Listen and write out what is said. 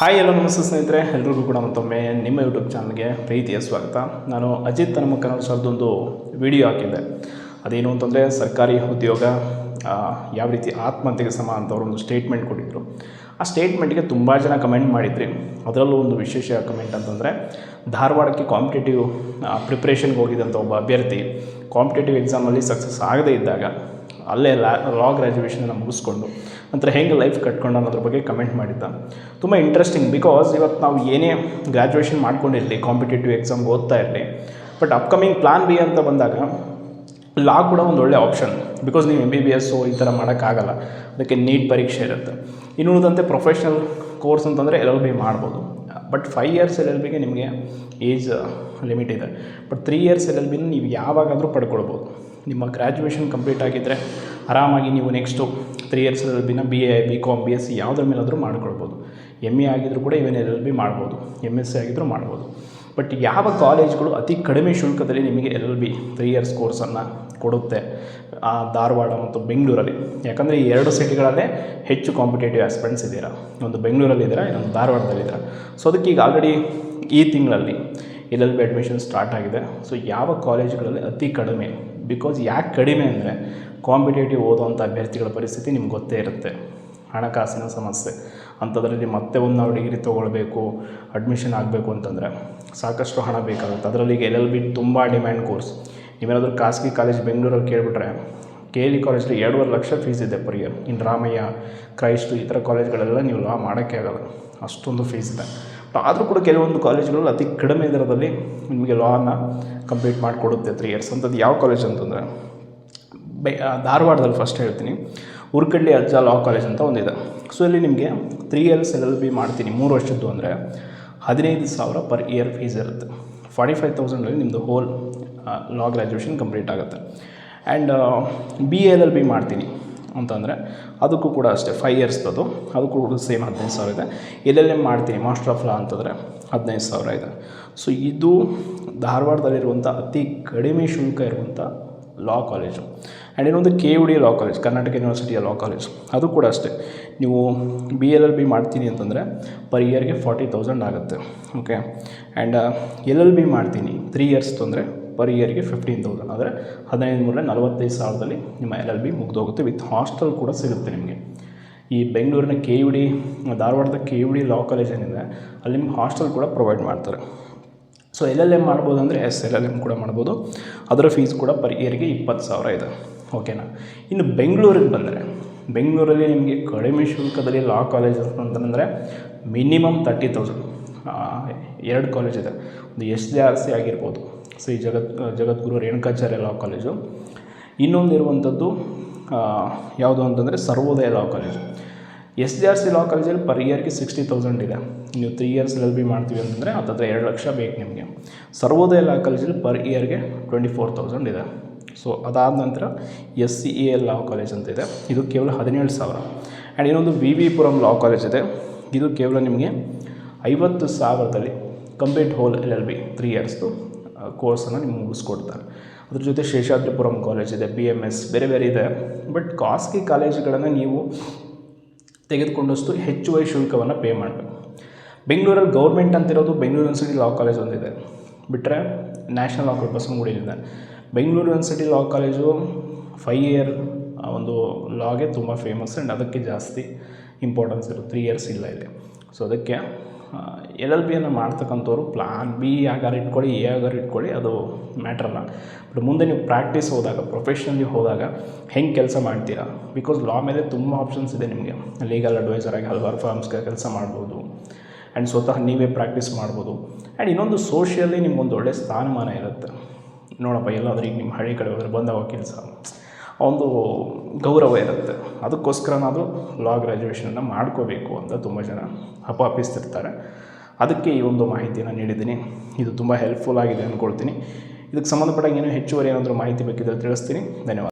Hi ಎಲ್ಲ ನಮಸ್ತೆ ಸ್ನೇಹಿತರೆ, ಎಲ್ರಿಗೂ ಕೂಡ ಮತ್ತೊಮ್ಮೆ ನಿಮ್ಮ ಯೂಟ್ಯೂಬ್ ಚಾನಲ್ಗೆ ಪ್ರೀತಿಯ ಸ್ವಾಗತ. ನಾನು ಅಜಿತ್ ನಮ್ಮ ಕನ್ನಡ ಸರ್ದೊಂದು ವಿಡಿಯೋ ಹಾಕಿದ್ದೆ. ಅದೇನು ಅಂತಂದರೆ, ಸರ್ಕಾರಿ ಉದ್ಯೋಗ ಯಾವ ರೀತಿ ಆತ್ಮಹತ್ಯೆಗೆ ಸಮ ಅಂತ ಒಂದು ಸ್ಟೇಟ್ಮೆಂಟ್ ಕೊಟ್ಟಿದ್ದರು ಆ ಸ್ಟೇಟ್ಮೆಂಟ್ಗೆ ತುಂಬ ಜನ ಕಮೆಂಟ್ ಮಾಡಿದ್ರಿ. ಅದರಲ್ಲೂ ಒಂದು ವಿಶೇಷ ಕಮೆಂಟ್ ಅಂತಂದರೆ, ಧಾರವಾಡಕ್ಕೆ ಕಾಂಪಿಟೇಟಿವ್ ಪ್ರಿಪ್ರೇಷನ್ಗೆ ಹೋಗಿದ್ದಂಥ ಒಬ್ಬ ಅಭ್ಯರ್ಥಿ ಕಾಂಪಿಟೇಟಿವ್ ಎಕ್ಸಾಮಲ್ಲಿ ಸಕ್ಸಸ್ ಆಗದೇ ಇದ್ದಾಗ ಅಲ್ಲೇ ಲಾ ಲಾ ಗ್ರ್ಯಾಜುಯೇಷನ್ನ ಮುಗಿಸ್ಕೊಂಡು, ನಂತರ ಹೆಂಗೆ ಲೈಫ್ ಕಟ್ಕೊಂಡು ಅನ್ನೋದ್ರ ಬಗ್ಗೆ ಕಮೆಂಟ್ ಮಾಡಿದ್ದ. ತುಂಬ ಇಂಟ್ರೆಸ್ಟಿಂಗ್ ಬಿಕಾಸ್ ಇವತ್ತು ನಾವು ಏನೇ ಗ್ರ್ಯಾಜುಯೇಷನ್ ಮಾಡ್ಕೊಂಡಿರಲಿ ಕಾಂಪಿಟೇಟಿವ್ ಎಕ್ಸಾಮ್ ಓದ್ತಾ ಇರಲಿ ಬಟ್ ಅಪ್ಕಮಿಂಗ್ ಪ್ಲಾನ್ ಬಿ ಅಂತ ಬಂದಾಗ ಲಾ ಕೂಡ ಒಂದು ಒಳ್ಳೆ ಆಪ್ಷನ್ ಬಿಕಾಸ್ ನೀವು ಎಂ ಬಿ ಬಿ ಎಸ್ಸು ಈ ಥರ ಮಾಡೋಕ್ಕಾಗಲ್ಲ ಅದಕ್ಕೆ ನೀಟ್ ಪರೀಕ್ಷೆ ಇರುತ್ತೆ. ಇನ್ನು ಉಳಿದಂತೆ ಪ್ರೊಫೆಷ್ನಲ್ ಕೋರ್ಸ್ ಅಂತಂದರೆ ಎಲ್ ಎಲ್ ಬಿ ಮಾಡ್ಬೋದು. But five years L L ಬಿಗೆ ನಿಮಗೆ ಏಜ್ ಲಿಮಿಟ್ ಇದೆ. But three years L L ಬಿನ ನೀವು ಯಾವಾಗಾದರೂ ಪಡ್ಕೊಳ್ಬೋದು. ನಿಮ್ಮ ಗ್ರ್ಯಾಜುಯೇಷನ್ ಕಂಪ್ಲೀಟ್ ಆಗಿದ್ದರೆ ಆರಾಮಾಗಿ ನೀವು next three years L L ಬಿನ B A B com B S C ಯಾವುದ್ರ ಮೇಲಾದರೂ ಮಾಡ್ಕೊಳ್ಬೋದು. ಎಂ ಎ ಆಗಿದ್ದರೂ ಕೂಡ ಇವನ್ ಎಲ್ ಎಲ್ ಬಿ ಮಾಡ್ಬೋದು. ಎಂ ಎಸ್ ಸಿ ಆಗಿದ್ದರೂ ಮಾಡ್ಬೋದು. ಬಟ್ ಯಾವ ಕಾಲೇಜ್ಗಳು ಅತಿ ಕಡಿಮೆ ಶುಲ್ಕದಲ್ಲಿ ನಿಮಗೆ L L B three years ಕೋರ್ಸನ್ನು ಕೊಡುತ್ತೆ, ಆ ಧಾರವಾಡ ಮತ್ತು ಬೆಂಗಳೂರಲ್ಲಿ? ಯಾಕಂದರೆ ಈ ಎರಡು ಸಿಟಿಗಳಲ್ಲೇ ಹೆಚ್ಚು ಕಾಂಪಿಟೇಟಿವ್ ಆಸ್ಪೆಂಟ್ಸ್ ಇದ್ದೀರಾ. ಒಂದು ಬೆಂಗಳೂರಲ್ಲಿ ಇದ್ದೀರಾ ಇನ್ನೊಂದು ಧಾರವಾಡದಲ್ಲಿದ್ದೀರಾ. ಸೊ ಅದಕ್ಕೆ ಈಗ ಆಲ್ರೆಡಿ ಈ ತಿಂಗಳಲ್ಲಿ L L B admission start ಆಗಿದೆ. ಸೊ ಯಾವ ಕಾಲೇಜ್ಗಳಲ್ಲಿ ಅತಿ ಕಡಿಮೆ? ಬಿಕಾಸ್ ಯಾಕೆ ಕಡಿಮೆ ಅಂದರೆ ಕಾಂಪಿಟೇಟಿವ್ ಓದುವಂಥ ಅಭ್ಯರ್ಥಿಗಳ ಪರಿಸ್ಥಿತಿ ನಿಮ್ಗೆ ಗೊತ್ತೇ ಇರುತ್ತೆ. ಹಣಕಾಸಿನ ಸಮಸ್ಯೆ. ಅಂಥದ್ರಲ್ಲಿ ಮತ್ತೆ ಒಂದು ನಾವು ಡಿಗ್ರಿ ತೊಗೊಳ್ಬೇಕು ಅಡ್ಮಿಷನ್ ಆಗಬೇಕು ಅಂತಂದರೆ ಸಾಕಷ್ಟು ಹಣ ಬೇಕಾಗುತ್ತೆ. ಅದರಲ್ಲಿ ಈಗ ಎಲ್ ಎಲ್ ಬಿ ತುಂಬ ಡಿಮ್ಯಾಂಡ್ ಕೋರ್ಸ್ ನೀವೇನಾದರೂ ಖಾಸಗಿ ಕಾಲೇಜ್ ಬೆಂಗಳೂರಲ್ಲಿ ಕೇಳಿಬಿಟ್ರೆ ಕೆ ಎಲ್ ಇ ಕಾಲೇಜಲ್ಲಿ ಎರಡೂವರೆ ಲಕ್ಷ ಫೀಸ್ ಇದೆ ಪರ್ ಇಯರ್ ಇನ್ನು ರಾಮಯ್ಯ ಕ್ರೈಸ್ಟು ಈ ಥರ ಕಾಲೇಜ್ಗಳೆಲ್ಲ ನೀವು ಲಾ ಮಾಡೋಕ್ಕೆ ಆಗಲ್ಲ. ಅಷ್ಟೊಂದು ಫೀಸ್ ಇದೆ. ಆದರೂ ಕೂಡ ಕೆಲವೊಂದು ಕಾಲೇಜುಗಳು ಅತಿ ಕಡಿಮೆ ದರದಲ್ಲಿ ನಿಮಗೆ ಲಾನ ಕಂಪ್ಲೀಟ್ ಮಾಡಿಕೊಡುತ್ತೆ ತ್ರೀ ಇಯರ್ಸ್ ಅಂಥದ್ದು ಯಾವ ಕಾಲೇಜ್ ಅಂತಂದರೆ, ಬೆ ಧಾರವಾಡದಲ್ಲಿ ಫಸ್ಟ್ ಹೇಳ್ತೀನಿ. ಉರ್ಕಡ್ಲಿ ಅಜ್ಜ ಲಾ ಕಾಲೇಜ್ ಅಂತ ಒಂದಿದೆ. ಸೊ ಇಲ್ಲಿ ನಿಮಗೆ three years L L B ಮಾಡ್ತೀನಿ. ಮೂರು ವರ್ಷದ್ದು ಅಂದರೆ ಹದಿನೈದು ಸಾವಿರ ಪರ್ ಇಯರ್ ಫೀಸ್ ಇರುತ್ತೆ. ಫಾರ್ಟಿ ಫೈವ್ ತೌಸಂಡಲ್ಲಿ ನಿಮ್ಮದು ಹೋಲ್ ಲಾ ಗ್ರ್ಯಾಜುಯೇಷನ್ ಕಂಪ್ಲೀಟ್ ಆಗುತ್ತೆ. And B L L B ಮಾಡ್ತೀನಿ. ಅಂತಂದರೆ ಅದಕ್ಕೂ ಕೂಡ ಅಷ್ಟೇ ಫೈವ್ ಇಯರ್ಸ್ದು ಅದಕ್ಕೂ ಕೂಡ ಸೇಮ್ ಹದಿನೈದು ಸಾವಿರ ಇದೆ. ಎಲ್ ಎಲ್ ಮಾಡ್ತೀನಿ? ಮಾಸ್ಟರ್ ಆಫ್ ಲಾ ಅಂತಂದರೆ ಹದಿನೈದು ಸಾವಿರ ಇದೆ. ಸೊ ಇದು ಧಾರವಾಡದಲ್ಲಿರುವಂಥ ಅತಿ ಕಡಿಮೆ ಶುಲ್ಕ ಇರುವಂಥ ಲಾ ಕಾಲೇಜು ಆ್ಯಂಡ್ ಇನ್ನೊಂದು K U D law college Karnataka ಯೂನಿವರ್ಸಿಟಿಯ law college ಅದು ಕೂಡ ಅಷ್ಟೇ. ನೀವು ಬಿ ಎಲ್ ಎಲ್ ಬಿ ಮಾಡ್ತೀನಿ ಅಂತಂದರೆ ಪರ್ ಇಯರ್ಗೆ ಫಾರ್ಟಿ ತೌಸಂಡ್ ಆಗುತ್ತೆ. Okay and L L B ಮಾಡ್ತೀನಿ ತ್ರೀ ಇಯರ್ಸ್ ಅಂದರೆ ಪರ್ ಇಯರ್ಗೆ ಫಿಫ್ಟೀನ್ ತೌಸಂಡ್ ಅಂದರೆ ಹದಿನೈದು ಮೂರನೇ ನಲವತ್ತೈದು ಸಾವಿರದಲ್ಲಿ ನಿಮ್ಮ ಎಲ್ ಎಲ್ ಬಿ ಮುಗ್ದೋಗುತ್ತೆ ವಿತ್ ಹಾಸ್ಟೆಲ್ ಕೂಡ ಸಿಗುತ್ತೆ ನಿಮಗೆ. ಈ ಬೆಂಗಳೂರಿನ ಕೆ ಯು ಡಿ ಧಾರವಾಡದ K U D law college ಏನಿದೆ, ಅಲ್ಲಿ ನಿಮ್ಗೆ ಹಾಸ್ಟೆಲ್ ಕೂಡ ಪ್ರೊವೈಡ್ ಮಾಡ್ತಾರೆ. ಸೊ ಎಲ್ ಎಲ್ ಎಂ ಮಾಡ್ಬೋದು ಅಂದರೆ ಎಸ್ ಎಲ್ ಎಲ್ ಎಂ ಕೂಡ ಮಾಡ್ಬೋದು. ಅದರ ಫೀಸ್ ಕೂಡ ಪರ್ ಇಯರ್ಗೆ ಇಪ್ಪತ್ತು ಸಾವಿರ ಇದೆ. ಓಕೆನಾ ಇನ್ನು ಬೆಂಗಳೂರಿಗೆ ಬಂದರೆ, ಬೆಂಗಳೂರಲ್ಲಿ ನಿಮಗೆ ಕಡಿಮೆ ಶುಲ್ಕದಲ್ಲಿ ಲಾ ಕಾಲೇಜ್ ಅಂತಂದರೆ ಮಿನಿಮಮ್ ತರ್ಟಿ ತೌಸಂಡ್ ಎರಡು ಕಾಲೇಜ್ ಇದೆ. ಒಂದು ಎಸ್, ಜೆ, ಆರ್, ಸಿ ಆಗಿರ್ಬೋದು. Shri Jagat Jagadguru Renukacharya law college. ಇನ್ನೊಂದು ಇರುವಂಥದ್ದು ಯಾವುದು ಅಂತಂದರೆ Sarvodaya law college. S G R C law ಕಾಲೇಜಲ್ಲಿ ಪರ್ ಇಯರ್ಗೆ ಸಿಕ್ಸ್ಟಿ ತೌಸಂಡ್ ಇದೆ. ನೀವು ತ್ರೀ ಇಯರ್ಸ್ ಎಲ್ ಬಿ ಮಾಡ್ತೀವಿ ಅಂತಂದರೆ ಹತ್ತತ್ರ ಎರಡು ಲಕ್ಷ ಬೇಕು ನಿಮಗೆ. ಸರ್ವೋದಯ ಲಾ ಕಾಲೇಜಲ್ಲಿ ಪರ್ ಇಯರ್ಗೆ ಟ್ವೆಂಟಿ ಫೋರ್ ತೌಸಂಡ್ ಇದೆ. ಸೊ, ಅದಾದ ನಂತರ S C E L law college ಅಂತ ಇದೆ. ಇದು ಕೇವಲ ಹದಿನೇಳು ಸಾವಿರ. ಆ್ಯಂಡ್ ಇನ್ನೊಂದು V V Puram law college ಇದೆ. ಇದು ಕೇವಲ ನಿಮಗೆ ಐವತ್ತು ಸಾವಿರದಲ್ಲಿ complete whole L L B, three ಇಯರ್ಸ್ದು. ಕೋರ್ಸನ್ನು ನಿಮ್ಗೆ ಮುಗಿಸ್ಕೊಡ್ತಾರೆ. ಅದ್ರ ಜೊತೆ ಶೇಷಾದ್ರಿಪುರಂ ಕಾಲೇಜ್ ಇದೆ ಬಿ ಎಂ ಎಸ್ ಬೇರೆ ಬೇರೆ ಇದೆ. ಬಟ್ ಖಾಸಗಿ ಕಾಲೇಜುಗಳನ್ನು ನೀವು ತೆಗೆದುಕೊಂಡಷ್ಟು ಹೆಚ್ಚುವರಿ ಶುಲ್ಕವನ್ನು ಪೇ ಮಾಡಬೇಕು. ಬೆಂಗಳೂರಲ್ಲಿ ಗೌರ್ಮೆಂಟ್ ಅಂತಿರೋದು ಬೆಂಗಳೂರು ಯೂನಿವರ್ಸಿಟಿ ಲಾ ಕಾಲೇಜ್ ಒಂದಿದೆ. ಬಿಟ್ಟರೆ ನ್ಯಾಷನಲ್ ಲಾ ಕಾಲೇಜ್ ಇದೆ Bengaluru university law college five year ಒಂದು ಲಾಗೆ ತುಂಬ ಫೇಮಸ್ ಆ್ಯಂಡ್ ಅದಕ್ಕೆ ಜಾಸ್ತಿ ಇಂಪಾರ್ಟೆನ್ಸ್ ಇರುತ್ತೆ. ತ್ರೀ ಇಯರ್ಸ್ ಇಲ್ಲ ಇದೆ ಸೊ ಅದಕ್ಕೆ ಎಲ್ ಎಲ್ ಬಿಯನ್ನು ಮಾಡ್ತಕ್ಕಂಥವ್ರು ಪ್ಲಾನ್ ಬಿ ಆಗಾರ ಇಟ್ಕೊಳ್ಳಿ ಎ ಆಗಾರ ಇಟ್ಕೊಳ್ಳಿ, ಅದು ಮ್ಯಾಟ್ರಲ್ಲ ಬಟ್ ಮುಂದೆ ನೀವು ಪ್ರಾಕ್ಟೀಸ್ ಹೋದಾಗ ಪ್ರೊಫೆಷ್ನಲಿ ಹೋದಾಗ ಹೆಂಗೆ ಕೆಲಸ ಮಾಡ್ತೀರಾ? ಬಿಕಾಸ್ ಲಾ ಮೇಲೆ ತುಂಬ ಆಪ್ಷನ್ಸ್ ಇದೆ ನಿಮಗೆ. ಲೀಗಲ್ ಅಡ್ವೈಸರ್ ಆಗಿ ಹಲವಾರು ಫಾರ್ಮ್ಸ್ಗೆ ಕೆಲಸ ಮಾಡ್ಬೋದು. ಆ್ಯಂಡ್ ಸ್ವತಃ ನೀವೇ ಪ್ರಾಕ್ಟೀಸ್ ಮಾಡ್ಬೋದು. ಆ್ಯಂಡ್ ಇನ್ನೊಂದು ಸೋಷಿಯಲಿ ನಿಮ್ಗೊಂದು ಒಳ್ಳೆಯ ಸ್ಥಾನಮಾನ ಇರುತ್ತೆ. ನೋಡಪ್ಪ, ಎಲ್ಲಾದರೂ ಈಗ ನಿಮ್ಮ ಹಳ್ಳಿ ಕಡೆ ಹೋದರೆ ಬಂದಾಗ ಕೆಲಸ. ಒಂದು ಗೌರವ ಇರುತ್ತೆ. ಅದಕ್ಕೋಸ್ಕರನಾದರೂ ಲಾ ಗ್ರ್ಯಾಜುಯೇಷನನ್ನು ಮಾಡ್ಕೋಬೇಕು ಅಂತ ತುಂಬ ಜನ ಹಪಾಪಿಸ್ತಿರ್ತಾರೆ ಅದಕ್ಕೆ ಈ ಒಂದು ಮಾಹಿತಿಯನ್ನು ನೀಡಿದ್ದೀನಿ. ಇದು ತುಂಬ ಹೆಲ್ಪ್ಫುಲ್ ಆಗಿದೆ ಅಂದ್ಕೊಳ್ತೀನಿ ಇದಕ್ಕೆ ಸಂಬಂಧಪಟ್ಟಾಗ ಏನೋ ಹೆಚ್ಚುವರಿ ಏನಾದರೂ ಮಾಹಿತಿ ಬೇಕಿದ್ದರೆ ತಿಳಿಸ್ತೀನಿ. ಧನ್ಯವಾದ.